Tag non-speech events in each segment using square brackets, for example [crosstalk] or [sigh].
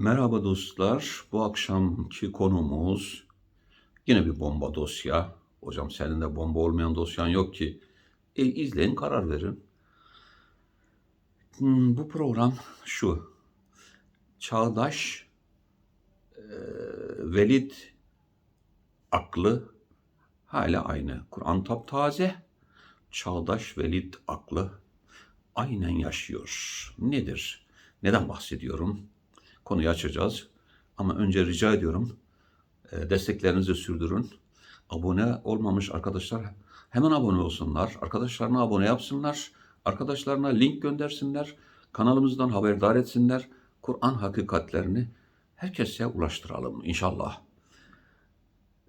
Merhaba dostlar. Bu akşamki konumuz yine bir bomba dosya. Hocam senin de bomba olmayan dosyan yok ki. E, izleyin karar verin. Hmm, bu program şu. Çağdaş e, Velid aklı hala aynı. Kur'an taptaze. Çağdaş Velid aklı aynen yaşıyor. Nedir? Neden bahsediyorum? Konuyu açacağız. Ama önce rica ediyorum e, desteklerinizi sürdürün. Abone olmamış arkadaşlar hemen abone olsunlar. Arkadaşlarına abone yapsınlar. Arkadaşlarına link göndersinler. Kanalımızdan haberdar etsinler. Kur'an hakikatlerini herkese ulaştıralım inşallah.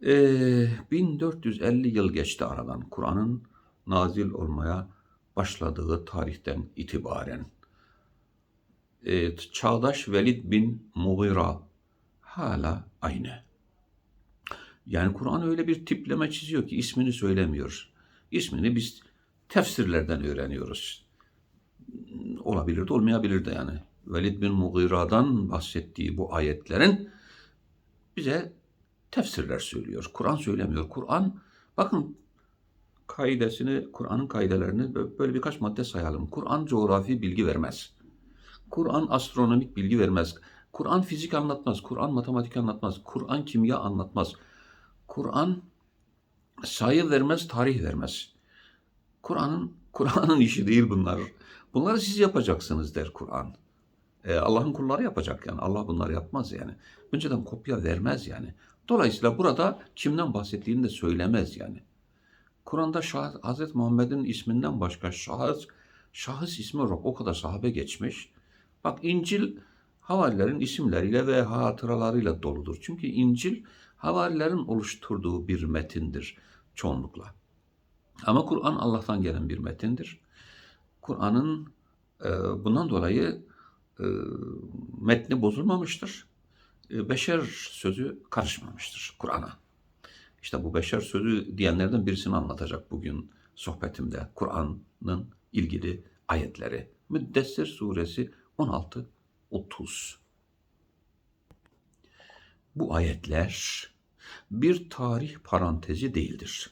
Ee, 1450 yıl geçti aradan Kur'an'ın nazil olmaya başladığı tarihten itibaren. Ee, çağdaş Velid bin Mughira hala aynı. Yani Kur'an öyle bir tipleme çiziyor ki ismini söylemiyor. İsmini biz tefsirlerden öğreniyoruz. Olabilir de olmayabilir de yani. Velid bin Mughira'dan bahsettiği bu ayetlerin bize tefsirler söylüyor. Kur'an söylemiyor. Kur'an bakın kaidesini, Kur'an'ın kaidelerini böyle birkaç madde sayalım. Kur'an coğrafi bilgi vermez. Kur'an astronomik bilgi vermez. Kur'an fizik anlatmaz. Kur'an matematik anlatmaz. Kur'an kimya anlatmaz. Kur'an sayı vermez, tarih vermez. Kur'an'ın Kur'an'ın işi değil bunlar. Bunları siz yapacaksınız der Kur'an. E, Allah'ın kulları yapacak yani. Allah bunları yapmaz yani. Önceden kopya vermez yani. Dolayısıyla burada kimden bahsettiğini de söylemez yani. Kur'an'da Hz. Muhammed'in isminden başka şahıs, şahıs ismi olarak o kadar sahabe geçmiş. Bak İncil havarilerin isimleriyle ve hatıralarıyla doludur. Çünkü İncil havarilerin oluşturduğu bir metindir çoğunlukla. Ama Kur'an Allah'tan gelen bir metindir. Kur'an'ın e, bundan dolayı e, metni bozulmamıştır. E, beşer sözü karışmamıştır Kur'an'a. İşte bu beşer sözü diyenlerden birisini anlatacak bugün sohbetimde. Kur'an'ın ilgili ayetleri. Müddessir suresi 16-30. Bu ayetler bir tarih parantezi değildir.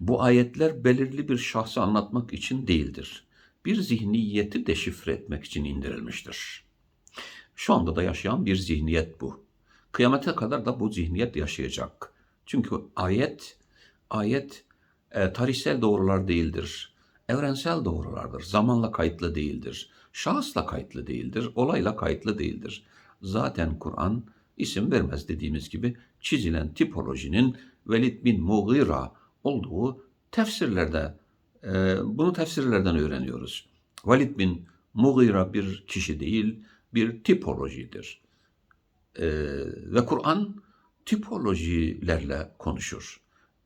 Bu ayetler belirli bir şahsı anlatmak için değildir. Bir zihniyeti deşifre etmek için indirilmiştir. Şu anda da yaşayan bir zihniyet bu. Kıyamete kadar da bu zihniyet yaşayacak. Çünkü ayet, ayet e, tarihsel doğrular değildir. Evrensel doğrulardır. Zamanla kayıtlı değildir. Şahısla kayıtlı değildir. Olayla kayıtlı değildir. Zaten Kur'an isim vermez dediğimiz gibi çizilen tipolojinin Velid bin Mughira olduğu tefsirlerde e, bunu tefsirlerden öğreniyoruz. Velid bin Mughira bir kişi değil, bir tipolojidir. E, ve Kur'an tipolojilerle konuşur.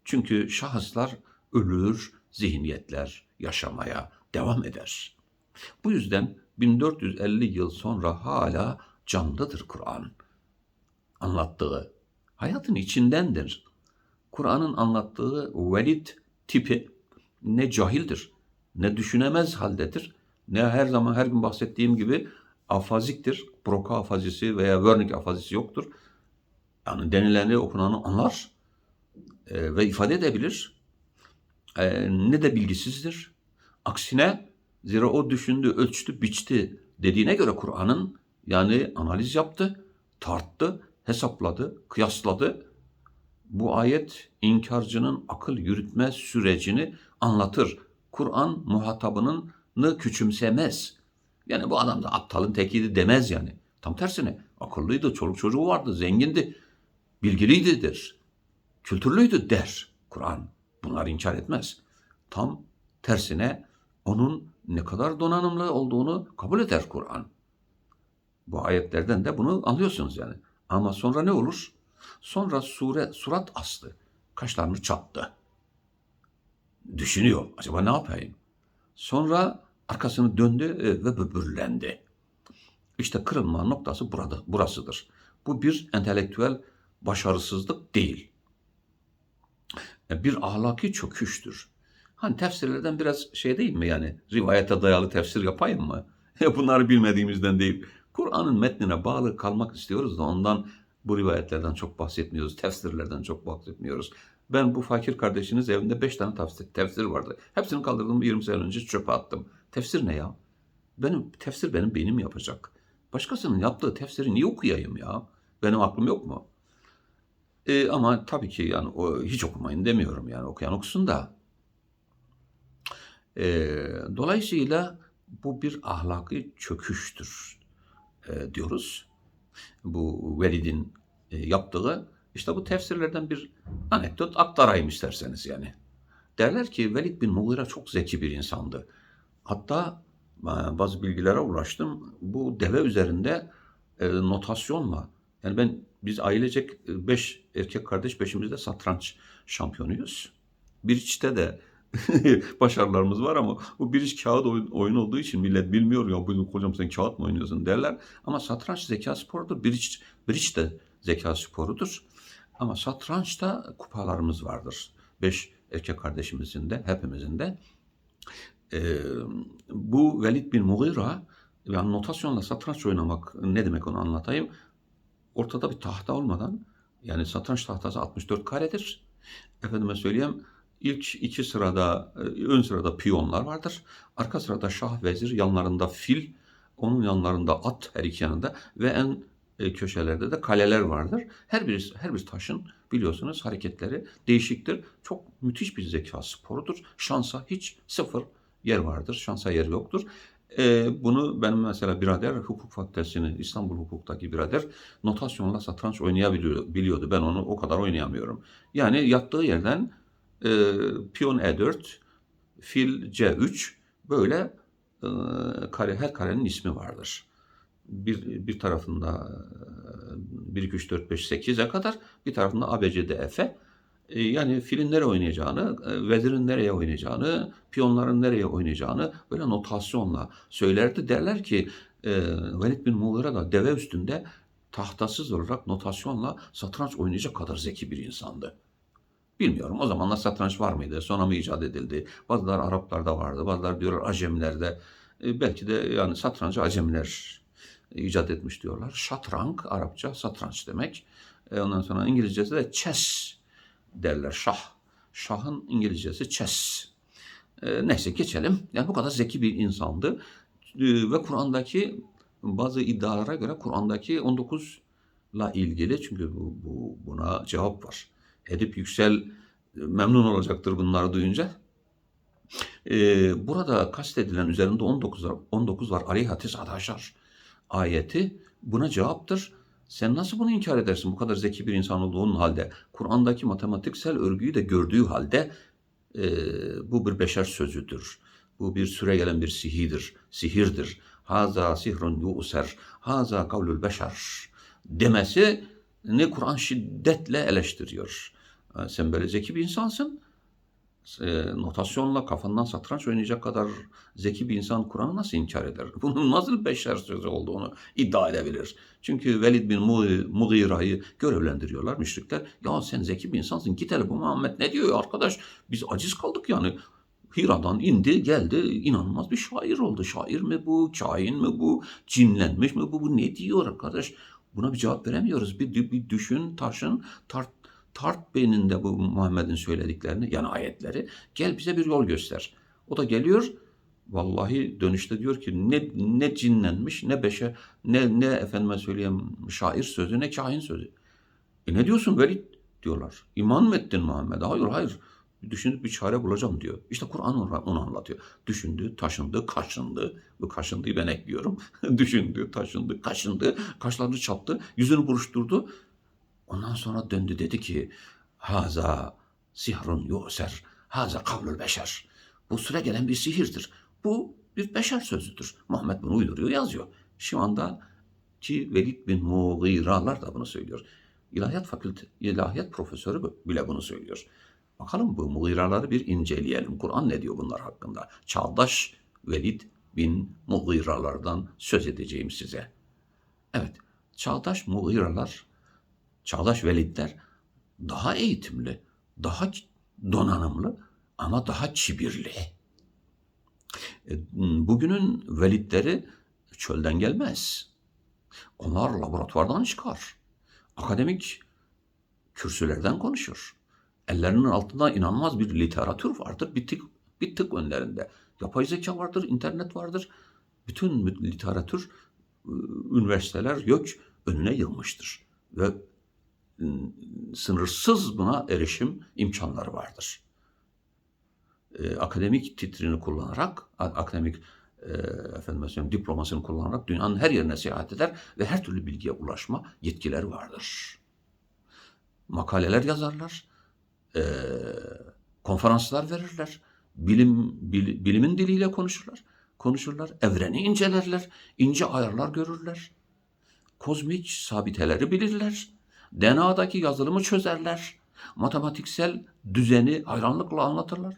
Çünkü şahıslar ölür, zihniyetler yaşamaya devam eder. Bu yüzden 1450 yıl sonra hala canlıdır Kur'an. Anlattığı hayatın içindendir. Kur'an'ın anlattığı velid tipi ne cahildir, ne düşünemez haldedir, ne her zaman her gün bahsettiğim gibi afaziktir. Broca afazisi veya Wernicke afazisi yoktur. Yani denileni okunanı anlar e, ve ifade edebilir. E, ne de bilgisizdir. Aksine zira o düşündü, ölçtü, biçti dediğine göre Kur'an'ın yani analiz yaptı, tarttı, hesapladı, kıyasladı. Bu ayet inkarcının akıl yürütme sürecini anlatır. Kur'an muhatabının küçümsemez. Yani bu adam da aptalın tekiydi demez yani. Tam tersine akıllıydı, çoluk çocuğu vardı, zengindi, bilgiliydi der. Kültürlüydü der Kur'an. Bunları inkar etmez. Tam tersine onun ne kadar donanımlı olduğunu kabul eder Kur'an. Bu ayetlerden de bunu anlıyorsunuz yani. Ama sonra ne olur? Sonra sure, surat astı. Kaşlarını çattı. Düşünüyor. Acaba ne yapayım? Sonra arkasını döndü e, ve böbürlendi. İşte kırılma noktası burada, burasıdır. Bu bir entelektüel başarısızlık değil. E, bir ahlaki çöküştür. Hani tefsirlerden biraz şey değil mi yani? Rivayete dayalı tefsir yapayım mı? [laughs] Bunları bilmediğimizden değil. Kur'an'ın metnine bağlı kalmak istiyoruz da ondan bu rivayetlerden çok bahsetmiyoruz. Tefsirlerden çok bahsetmiyoruz. Ben bu fakir kardeşiniz evinde beş tane tefsir, tefsir vardı. Hepsini kaldırdım 20 sene önce çöpe attım. Tefsir ne ya? Benim tefsir benim beynim yapacak. Başkasının yaptığı tefsiri niye okuyayım ya? Benim aklım yok mu? E, ama tabii ki yani o, hiç okumayın demiyorum yani okuyan okusun da. E, dolayısıyla bu bir ahlaki çöküştür e, diyoruz. Bu Velid'in e, yaptığı işte bu tefsirlerden bir anekdot aktarayım isterseniz yani. Derler ki Velid bin Mughira çok zeki bir insandı. Hatta e, bazı bilgilere ulaştım. Bu deve üzerinde e, notasyonla yani ben biz ailecek e, beş erkek kardeş beşimiz de satranç şampiyonuyuz. Bir içte de [laughs] başarılarımız var ama bu bir iş kağıt oyun, oyun olduğu için millet bilmiyor ya bu hocam sen kağıt mı oynuyorsun derler. Ama satranç zeka sporudur. Bir iç, bir iç de zeka sporudur. Ama satrançta kupalarımız vardır. Beş erkek kardeşimizin de hepimizin de. Ee, bu Velid bin Mughira yani notasyonla satranç oynamak ne demek onu anlatayım. Ortada bir tahta olmadan yani satranç tahtası 64 karedir. Efendime söyleyeyim ilk iki sırada ön sırada piyonlar vardır. Arka sırada şah vezir yanlarında fil onun yanlarında at her iki yanında ve en e, köşelerde de kaleler vardır. Her bir her bir taşın biliyorsunuz hareketleri değişiktir. Çok müthiş bir zeka sporudur. Şansa hiç sıfır yer vardır. Şansa yer yoktur. E, bunu benim mesela birader hukuk fakültesini İstanbul Hukuk'taki birader notasyonla satranç oynayabiliyordu. Ben onu o kadar oynayamıyorum. Yani yattığı yerden e, piyon E4, fil C3 böyle e, kare her karenin ismi vardır. Bir, bir tarafında 1, 2, 3, 4, 5, 8'e kadar bir tarafında A, B, C, D, F'e e, yani filin nereye oynayacağını, e, vezirin nereye oynayacağını, piyonların nereye oynayacağını böyle notasyonla söylerdi. Derler ki e, Velid bin Mughira da deve üstünde tahtasız olarak notasyonla satranç oynayacak kadar zeki bir insandı. Bilmiyorum o zamanlar satranç var mıydı? Sonra mı icat edildi? Bazılar Araplarda vardı, bazılar diyorlar Acemilerde. E, belki de yani satrancı Acemiler icat etmiş diyorlar. Şatrang Arapça satranç demek. Ondan sonra İngilizcesi de chess derler şah. Şahın İngilizcesi chess. E, neyse geçelim. Yani bu kadar zeki bir insandı. E, ve Kur'an'daki bazı iddialara göre Kur'an'daki 19 la ilgili çünkü bu, bu buna cevap var. Edip Yüksel memnun olacaktır bunları duyunca. Ee, burada kastedilen üzerinde 19 var, 19 var. Aleyhatis Adaşar ayeti buna cevaptır. Sen nasıl bunu inkar edersin bu kadar zeki bir insan olduğun halde? Kur'an'daki matematiksel örgüyü de gördüğü halde e, bu bir beşer sözüdür. Bu bir süre gelen bir sihidir, sihirdir. Haza sihrun yu'ser, haza kavlul beşer demesi ne Kur'an şiddetle eleştiriyor. Sen böyle zeki bir insansın. E, notasyonla kafandan satranç oynayacak kadar zeki bir insan Kur'an'ı nasıl inkar eder? [laughs] Bunun nasıl beşer sözü olduğunu iddia edebilir. Çünkü Velid bin Mughira'yı görevlendiriyorlar müşrikler. Ya sen zeki bir insansın git hele bu Muhammed ne diyor arkadaş? Biz aciz kaldık yani. Hira'dan indi geldi inanılmaz bir şair oldu. Şair mi bu? Kain mi bu? Cinlenmiş mi bu? Bu ne diyor arkadaş? Buna bir cevap veremiyoruz. Bir, bir düşün, taşın, tart, tart beyninde bu Muhammed'in söylediklerini yani ayetleri. Gel bize bir yol göster. O da geliyor. Vallahi dönüşte diyor ki ne ne cinlenmiş ne beşe ne ne efendime söyleyeyim şair sözü ne kahin sözü. E ne diyorsun Velid diyorlar. İman mı ettin Muhammed'e? Hayır hayır. Düşünüp bir çare bulacağım diyor. İşte Kur'an onu anlatıyor. Düşündü, taşındı, kaşındı. Bu kaşındıyı ben ekliyorum. [laughs] Düşündü, taşındı, kaşındı. Kaşlarını çattı, yüzünü buruşturdu. Ondan sonra döndü dedi ki Haza sihrun yu'ser. Haza kavlul beşer. Bu süre gelen bir sihirdir. Bu bir beşer sözüdür. Muhammed bunu uyduruyor, yazıyor. Şu anda ki Velid bin Mughiralar da bunu söylüyor. İlahiyat fakülte, ilahiyat profesörü bile bunu söylüyor. Bakalım bu Mughiraları bir inceleyelim. Kur'an ne diyor bunlar hakkında? Çağdaş Velid bin Mughiralardan söz edeceğim size. Evet, çağdaş Mughiralar çağdaş velidler daha eğitimli, daha donanımlı ama daha kibirli. E, bugünün velidleri çölden gelmez. Onlar laboratuvardan çıkar. Akademik kürsülerden konuşur. Ellerinin altında inanılmaz bir literatür vardır. Bir tık, bir tık önlerinde. Yapay zeka vardır, internet vardır. Bütün literatür, ıı, üniversiteler yok önüne yılmıştır. Ve sınırsız buna erişim imkanları vardır. Ee, akademik titrini kullanarak, akademik e, efendim söyleyeyim, diplomasını kullanarak dünyanın her yerine seyahat eder ve her türlü bilgiye ulaşma yetkileri vardır. Makaleler yazarlar, e, konferanslar verirler, bilim bil- bilimin diliyle konuşurlar, konuşurlar, evreni incelerler, ince ayarlar görürler, kozmik sabiteleri bilirler, DNA'daki yazılımı çözerler, matematiksel düzeni hayranlıkla anlatırlar.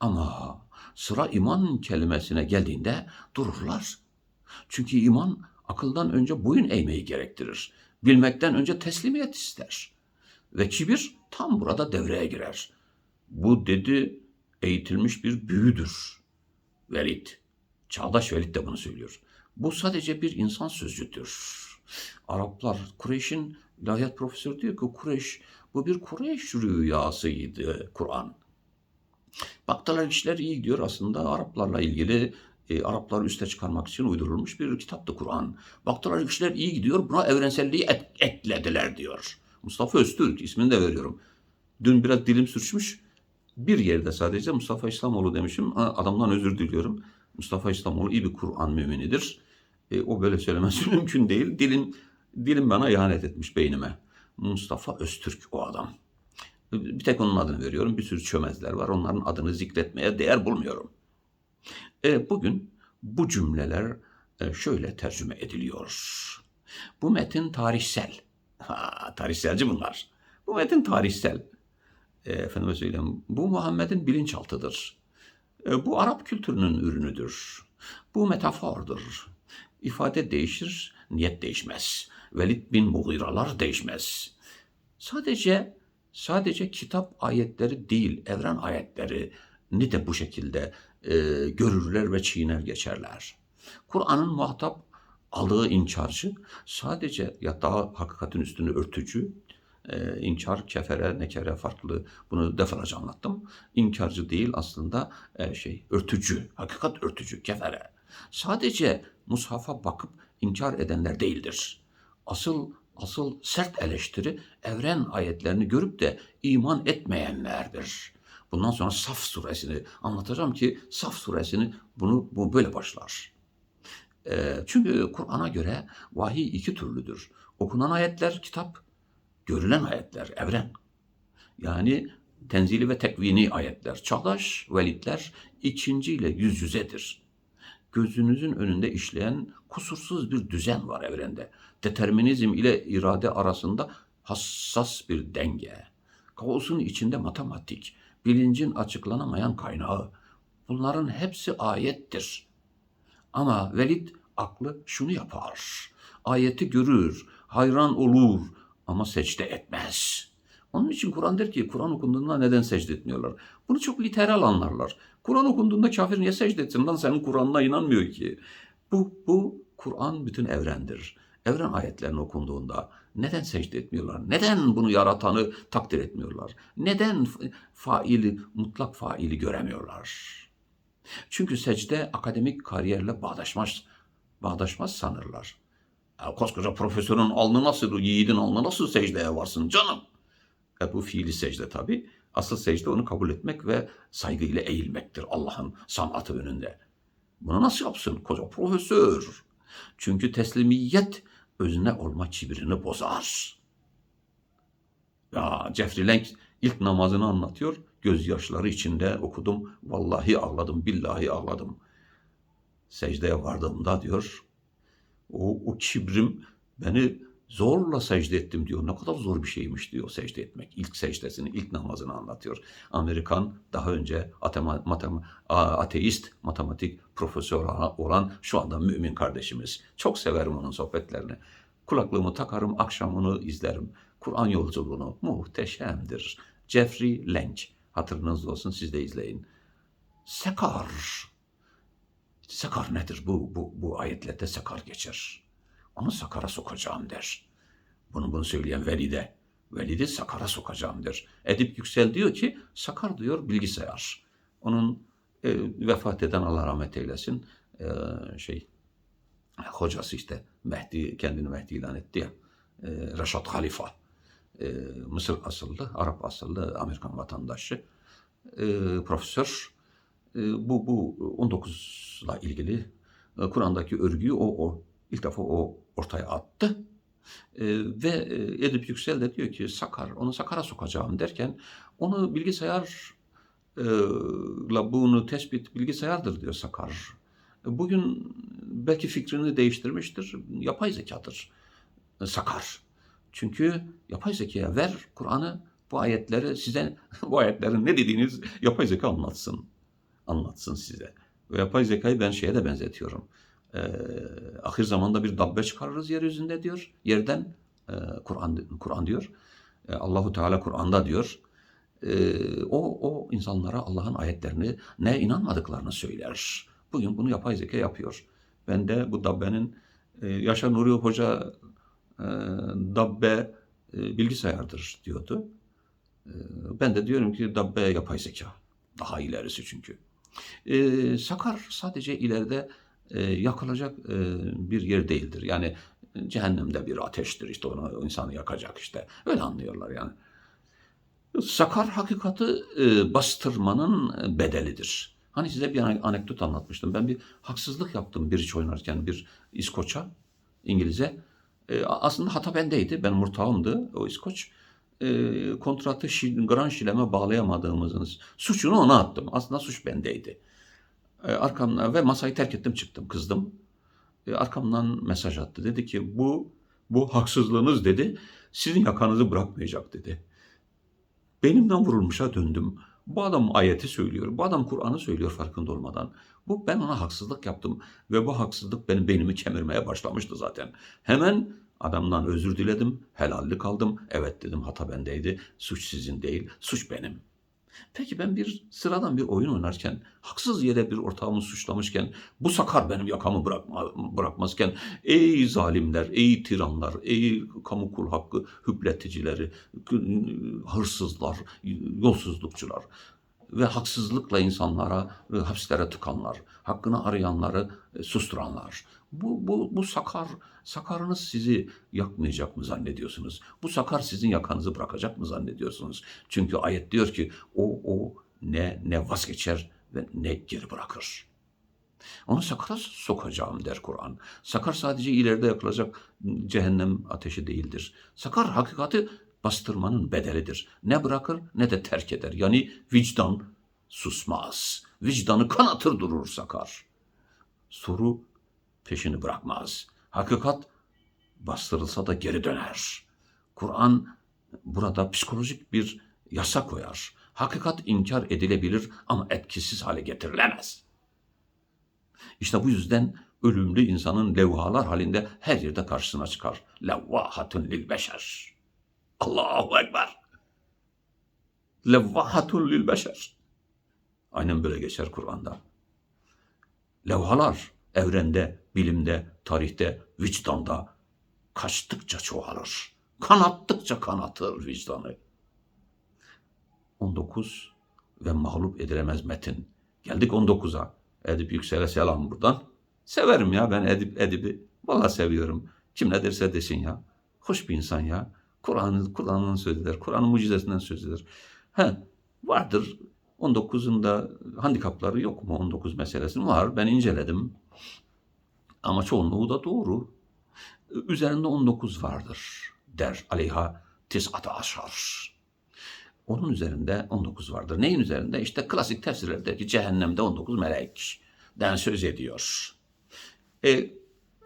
Ama sıra iman kelimesine geldiğinde dururlar. Çünkü iman akıldan önce boyun eğmeyi gerektirir. Bilmekten önce teslimiyet ister. Ve kibir tam burada devreye girer. Bu dedi eğitilmiş bir büyüdür. Velid. Çağdaş Velid de bunu söylüyor. Bu sadece bir insan sözcüdür. Araplar, Kureyş'in ilahiyat profesörü diyor ki Kureyş, bu bir Kureyş rüyasıydı Kur'an. Baktılar işler iyi gidiyor aslında Araplarla ilgili e, Arapları üste çıkarmak için uydurulmuş bir kitaptı Kur'an. Baktılar işler iyi gidiyor buna evrenselliği et- eklediler diyor. Mustafa Öztürk ismini de veriyorum. Dün biraz dilim sürçmüş. Bir yerde sadece Mustafa İslamoğlu demişim. Adamdan özür diliyorum. Mustafa İslamoğlu iyi bir Kur'an müminidir. E, o böyle söylemesi [laughs] mümkün değil. Dilim dilim bana ihanet etmiş beynime. Mustafa Öztürk o adam. Bir tek onun adını veriyorum. Bir sürü çömezler var. Onların adını zikretmeye değer bulmuyorum. E, bugün bu cümleler e, şöyle tercüme ediliyor. Bu metin tarihsel. Ha, tarihselci bunlar. Bu metin tarihsel. E, efendime söyleyeyim. Bu Muhammed'in bilinçaltıdır. E, bu Arap kültürünün ürünüdür. Bu metafordur. İfade değişir, niyet değişmez. Velid bin Mughiralar değişmez. Sadece sadece kitap ayetleri değil, evren ayetleri ni de bu şekilde e, görürler ve çiğner geçerler. Kur'an'ın muhatap aldığı inkarcı sadece ya daha hakikatin üstünü örtücü, e, inkar, kefere, nekere farklı. Bunu defalarca anlattım. İnkarcı değil aslında e, şey örtücü, hakikat örtücü, kefere. Sadece mushafa bakıp inkar edenler değildir. Asıl asıl sert eleştiri evren ayetlerini görüp de iman etmeyenlerdir. Bundan sonra Saf suresini anlatacağım ki Saf suresini bunu bu böyle başlar. Ee, çünkü Kur'an'a göre vahiy iki türlüdür. Okunan ayetler kitap, görülen ayetler evren. Yani tenzili ve tekvini ayetler. Çağdaş velitler ikinciyle yüz yüzedir. Gözünüzün önünde işleyen kusursuz bir düzen var evrende. Determinizm ile irade arasında hassas bir denge. Kaosun içinde matematik, bilincin açıklanamayan kaynağı. Bunların hepsi ayettir. Ama Velid aklı şunu yapar. Ayeti görür, hayran olur ama secde etmez. Onun için Kur'an der ki Kur'an okunduğunda neden secde etmiyorlar? Bunu çok literal anlarlar. Kur'an okunduğunda kafir niye secde etsin lan senin Kur'an'ına inanmıyor ki. Bu, bu Kur'an bütün evrendir. Evren ayetlerini okunduğunda neden secde etmiyorlar? Neden bunu yaratanı takdir etmiyorlar? Neden fa- faili, mutlak faili göremiyorlar? Çünkü secde akademik kariyerle bağdaşmaz, bağdaşmaz sanırlar. Ya koskoca profesörün alnı nasıl, yiğidin alnı nasıl secdeye varsın canım? E bu fiili secde tabii. Asıl secde onu kabul etmek ve saygıyla eğilmektir Allah'ın sanatı önünde. Bunu nasıl yapsın koca profesör? Çünkü teslimiyet özne olma kibrini bozar. Ya Jeffrey Lang ilk namazını anlatıyor. Gözyaşları içinde okudum. Vallahi ağladım, billahi ağladım. Secdeye vardığımda diyor, o, o kibrim beni zorla secde ettim diyor. Ne kadar zor bir şeymiş diyor secde etmek. İlk secdesini, ilk namazını anlatıyor. Amerikan daha önce atema, matema, ateist matematik profesör olan şu anda mümin kardeşimiz. Çok severim onun sohbetlerini. Kulaklığımı takarım, akşam onu izlerim. Kur'an yolculuğunu muhteşemdir. Jeffrey Lang. Hatırınızda olsun siz de izleyin. Sekar. Sekar nedir? Bu, bu, bu ayetlerde sekar geçer. Onu sakara sokacağım der. Bunu bunu söyleyen Velide. Velide sakara sokacağım der. Edip Yüksel diyor ki sakar diyor bilgisayar. Onun e, vefat eden Allah rahmet eylesin e, şey hocası işte Mehdi kendini Mehdi ilan etti ya e, Reşat Halifa e, Mısır asıllı Arap asıllı Amerikan vatandaşı e, profesör e, bu bu 19'la ilgili e, Kur'an'daki örgüyü o, o ilk defa o ortaya attı. E, ve Edip Yüksel de diyor ki Sakar, onu Sakar'a sokacağım derken onu bilgisayar e, bunu tespit bilgisayardır diyor Sakar. Bugün belki fikrini değiştirmiştir. Yapay zekadır e, Sakar. Çünkü yapay zekaya ver Kur'an'ı bu ayetleri size [laughs] bu ayetlerin ne dediğiniz yapay zeka anlatsın. Anlatsın size. Ve yapay zekayı ben şeye de benzetiyorum. Ee, ahir zamanda bir dabbe çıkarırız yeryüzünde diyor. Yerden e, Kur'an Kur'an diyor. E, Allahu Teala Kur'an'da diyor. E, o o insanlara Allah'ın ayetlerini ne inanmadıklarını söyler. Bugün bunu yapay zeka yapıyor. Ben de bu dabbenin e, Yaşar Nuri Hoca e, dabbe e, bilgisayardır diyordu. E, ben de diyorum ki dabbe yapay zeka. Daha ilerisi çünkü. E, Sakar sadece ileride e, yakılacak e, bir yer değildir. Yani cehennemde bir ateştir işte onu insanı yakacak işte. Öyle anlıyorlar yani. Sakar hakikati e, bastırmanın bedelidir. Hani size bir ane- anekdot anlatmıştım. Ben bir haksızlık yaptım bir iş oynarken bir İskoç'a, İngiliz'e. E, aslında hata bendeydi. Ben murtağımdı o İskoç. E, kontratı şi, Grand Şilem'e bağlayamadığımızın suçunu ona attım. Aslında suç bendeydi. E, arkamdan ve masayı terk ettim çıktım kızdım. E, arkamdan mesaj attı. Dedi ki bu bu haksızlığınız dedi. Sizin yakanızı bırakmayacak dedi. Benimden vurulmuşa döndüm. Bu adam ayeti söylüyor. Bu adam Kur'an'ı söylüyor farkında olmadan. Bu ben ona haksızlık yaptım ve bu haksızlık benim beynimi kemirmeye başlamıştı zaten. Hemen adamdan özür diledim, helallik aldım. Evet dedim hata bendeydi. Suç sizin değil, suç benim. Peki ben bir sıradan bir oyun oynarken, haksız yere bir ortağımı suçlamışken, bu sakar benim yakamı bırakma, bırakmazken, ey zalimler, ey tiranlar, ey kamu kul hakkı hüpleticileri, hırsızlar, yolsuzlukçular ve haksızlıkla insanlara e, hapislere tıkanlar, hakkını arayanları e, susturanlar. Bu, bu, bu sakar, sakarınız sizi yakmayacak mı zannediyorsunuz? Bu sakar sizin yakanızı bırakacak mı zannediyorsunuz? Çünkü ayet diyor ki o, o ne, ne vazgeçer ve ne geri bırakır. Onu sakara sokacağım der Kur'an. Sakar sadece ileride yakılacak cehennem ateşi değildir. Sakar hakikati bastırmanın bedelidir. Ne bırakır ne de terk eder. Yani vicdan susmaz. Vicdanı kanatır durur sakar. Soru peşini bırakmaz. Hakikat bastırılsa da geri döner. Kur'an burada psikolojik bir yasa koyar. Hakikat inkar edilebilir ama etkisiz hale getirilemez. İşte bu yüzden ölümlü insanın levhalar halinde her yerde karşısına çıkar. Levvahatun lil beşer. Allahu Ekber. Levvahatun lil beşer. Aynen böyle geçer Kur'an'da. Levhalar evrende, bilimde, tarihte, vicdanda kaçtıkça çoğalır. Kanattıkça kanatır vicdanı. 19 ve mağlup edilemez metin. Geldik 19'a. Edip Yüksel'e selam buradan. Severim ya ben Edip Edip'i. Vallahi seviyorum. Kim ne derse desin ya. Hoş bir insan ya. Kur'an'ın Kur'an'ın sözüdür. Kur'an'ın mucizesinden sözüdür. He, vardır 19'unda handikapları yok mu 19 meselesinin? Var. Ben inceledim. Ama çoğunluğu da doğru. Üzerinde 19 vardır der aleyha tis'ata aşar. Onun üzerinde 19 vardır. Neyin üzerinde? İşte klasik tefsirlerdeki cehennemde 19 melek den söz ediyor. E,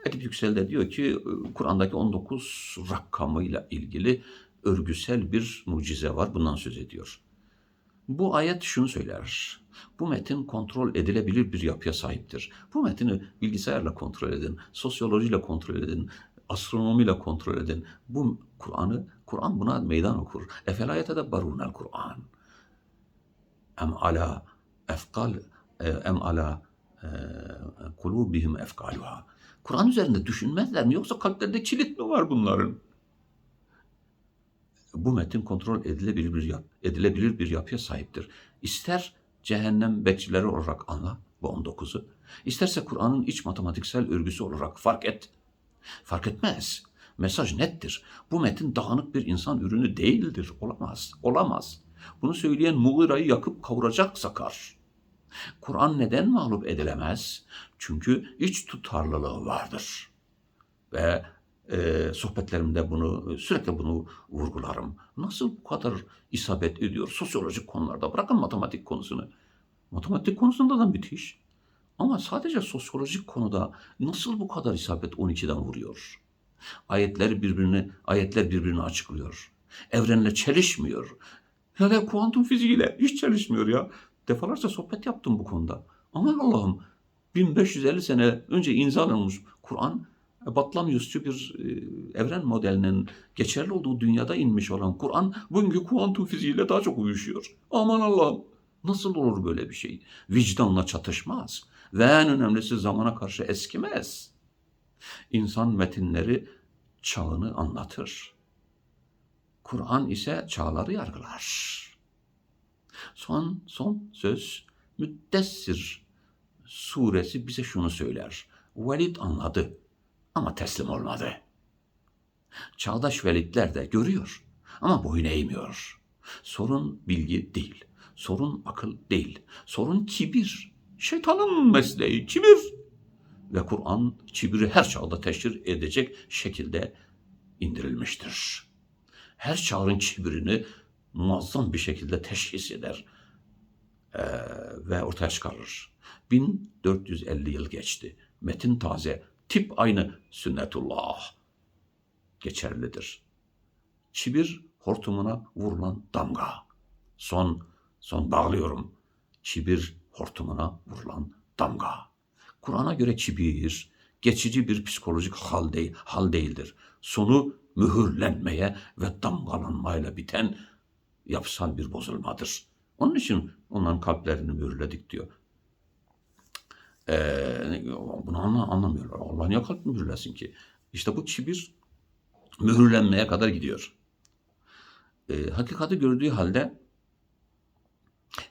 Edip Yüksel de diyor ki Kur'an'daki 19 rakamıyla ilgili örgüsel bir mucize var. Bundan söz ediyor. Bu ayet şunu söyler. Bu metin kontrol edilebilir bir yapıya sahiptir. Bu metini bilgisayarla kontrol edin, sosyolojiyle kontrol edin, astronomiyle kontrol edin. Bu Kur'an'ı, Kur'an buna meydan okur. Efela yetedebberûnel Kur'an. Em ala efkal, em ala e, kulubihim efkaluha. Kur'an üzerinde düşünmezler mi yoksa kalplerinde kilit mi var bunların? Bu metin kontrol edilebilir bir, yap, edilebilir bir yapıya sahiptir. İster cehennem bekçileri olarak anla bu 19'u, isterse Kur'an'ın iç matematiksel örgüsü olarak fark et. Fark etmez. Mesaj nettir. Bu metin dağınık bir insan ürünü değildir. Olamaz. Olamaz. Bunu söyleyen Muğira'yı yakıp kavuracak sakar. Kur'an neden mağlup edilemez? Çünkü iç tutarlılığı vardır. Ve e, sohbetlerimde bunu sürekli bunu vurgularım. Nasıl bu kadar isabet ediyor sosyolojik konularda? Bırakın matematik konusunu. Matematik konusunda da müthiş. Ama sadece sosyolojik konuda nasıl bu kadar isabet 12'den vuruyor? Ayetler birbirini ayetler birbirini açıklıyor. Evrenle çelişmiyor. Da kuantum fiziğiyle hiç çelişmiyor ya. Defalarca sohbet yaptım bu konuda. Aman Allah'ım 1550 sene önce inzal olmuş Kur'an Batlamyusçu bir e, evren modelinin geçerli olduğu dünyada inmiş olan Kur'an bugünkü kuantum fiziğiyle daha çok uyuşuyor. Aman Allah'ım nasıl olur böyle bir şey? Vicdanla çatışmaz ve en önemlisi zamana karşı eskimez. İnsan metinleri çağını anlatır. Kur'an ise çağları yargılar. Son son söz Müddessir suresi bize şunu söyler. Velid anladı ama teslim olmadı. Çağdaş velidler de görüyor ama boyun eğmiyor. Sorun bilgi değil. Sorun akıl değil. Sorun kibir. Şeytanın mesleği kibir. Ve Kur'an kibiri her çağda teşhir edecek şekilde indirilmiştir. Her çağın kibirini muazzam bir şekilde teşhis eder ee, ve ortaya çıkarır. 1450 yıl geçti. Metin taze, tip aynı sünnetullah geçerlidir. Çibir hortumuna vurulan damga. Son, son bağlıyorum. Çibir hortumuna vurulan damga. Kur'an'a göre çibir geçici bir psikolojik hal, değil, hal değildir. Sonu mühürlenmeye ve damgalanmayla biten yapısal bir bozulmadır. Onun için onların kalplerini mühürledik diyor. Ee, bunu anla, anlamıyorlar. Allah niye kalp mühürlesin ki? İşte bu kibir mühürlenmeye kadar gidiyor. Ee, hakikati gördüğü halde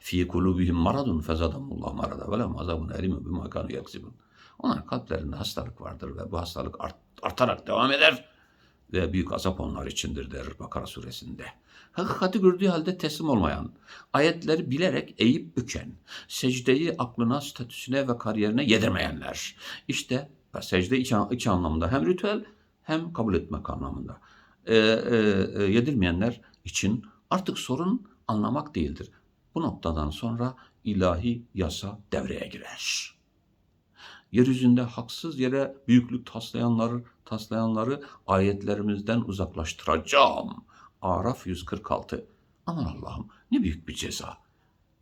fi kulubihim maradun fezadamullah marada ve lehum azabun elim bima kanu yaksibun. Onların kalplerinde hastalık vardır ve bu hastalık art, artarak devam eder ve büyük azap onlar içindir der Bakara suresinde. Hakikati gördüğü halde teslim olmayan, ayetleri bilerek eğip büken, secdeyi aklına, statüsüne ve kariyerine yedirmeyenler. İşte secde iki, iki anlamda hem ritüel hem kabul etmek anlamında. E, e, e, yedirmeyenler için artık sorun anlamak değildir. Bu noktadan sonra ilahi yasa devreye girer. Yeryüzünde haksız yere büyüklük taslayanları, taslayanları ayetlerimizden uzaklaştıracağım. Araf 146. Aman Allah'ım ne büyük bir ceza.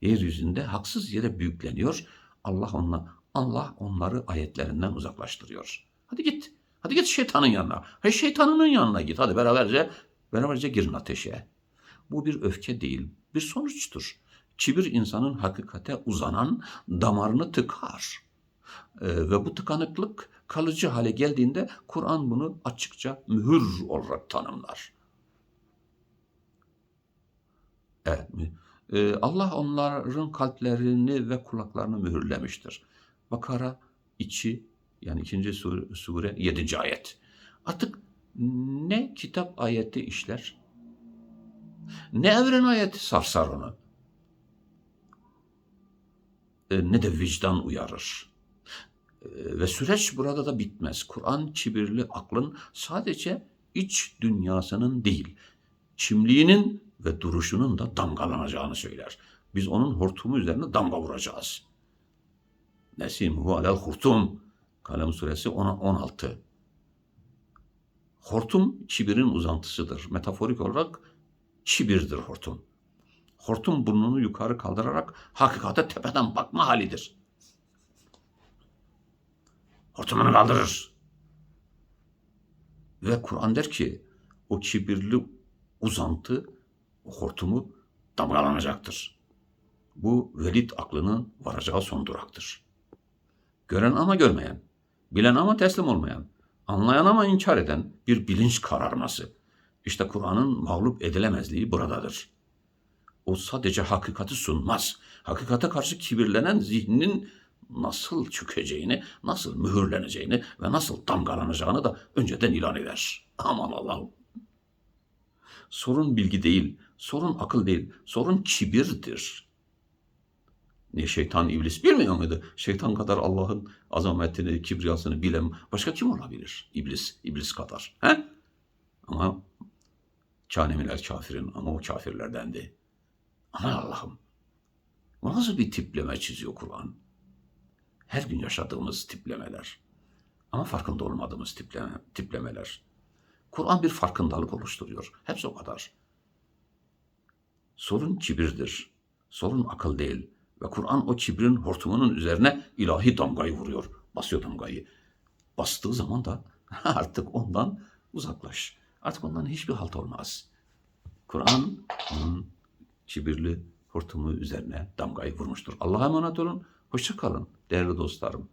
Yeryüzünde haksız yere büyükleniyor. Allah onla, Allah onları ayetlerinden uzaklaştırıyor. Hadi git. Hadi git şeytanın yanına. He şeytanının yanına git. Hadi beraberce beraberce girin ateşe. Bu bir öfke değil, bir sonuçtur. Kibir insanın hakikate uzanan damarını tıkar. Ee, ve bu tıkanıklık kalıcı hale geldiğinde Kur'an bunu açıkça mühür olarak tanımlar. Evet, ee, Allah onların kalplerini ve kulaklarını mühürlemiştir. Bakara içi yani ikinci sure, sure 7. ayet. Artık ne kitap ayeti işler, ne evren ayeti sarsar onu, e, ne de vicdan uyarır. Ve süreç burada da bitmez. Kur'an kibirli aklın sadece iç dünyasının değil, kimliğinin ve duruşunun da damgalanacağını söyler. Biz onun hortumu üzerine damga vuracağız. Nesimhu alel hurtum. Kalem suresi 16. Hortum kibirin uzantısıdır. Metaforik olarak kibirdir hortum. Hortum burnunu yukarı kaldırarak hakikate tepeden bakma halidir. Hortumunu kaldırır. Ve Kur'an der ki o kibirli uzantı o hortumu damgalanacaktır. Bu velid aklının varacağı son duraktır. Gören ama görmeyen, Bilen ama teslim olmayan, anlayan ama inkar eden bir bilinç kararması. İşte Kur'an'ın mağlup edilemezliği buradadır. O sadece hakikati sunmaz. Hakikate karşı kibirlenen zihnin nasıl çökeceğini, nasıl mühürleneceğini ve nasıl damgalanacağını da önceden ilan eder. Aman Allah'ım. Sorun bilgi değil, sorun akıl değil, sorun kibirdir. Ne şeytan iblis bilmiyor muydu? Şeytan kadar Allah'ın azametini, kibriyasını bilen başka kim olabilir? İblis, iblis kadar. He? Ama kanemiler kafirin ama o kafirlerdendi. Aman Allah'ım. Bu nasıl bir tipleme çiziyor Kur'an? Her gün yaşadığımız tiplemeler. Ama farkında olmadığımız tipleme, tiplemeler. Kur'an bir farkındalık oluşturuyor. Hepsi o kadar. Sorun kibirdir. Sorun akıl değil. Ve Kur'an o kibrin hortumunun üzerine ilahi damgayı vuruyor. Basıyor damgayı. Bastığı zaman da [laughs] artık ondan uzaklaş. Artık ondan hiçbir halt olmaz. Kur'an onun kibirli hortumu üzerine damgayı vurmuştur. Allah'a emanet olun. Hoşça kalın değerli dostlarım.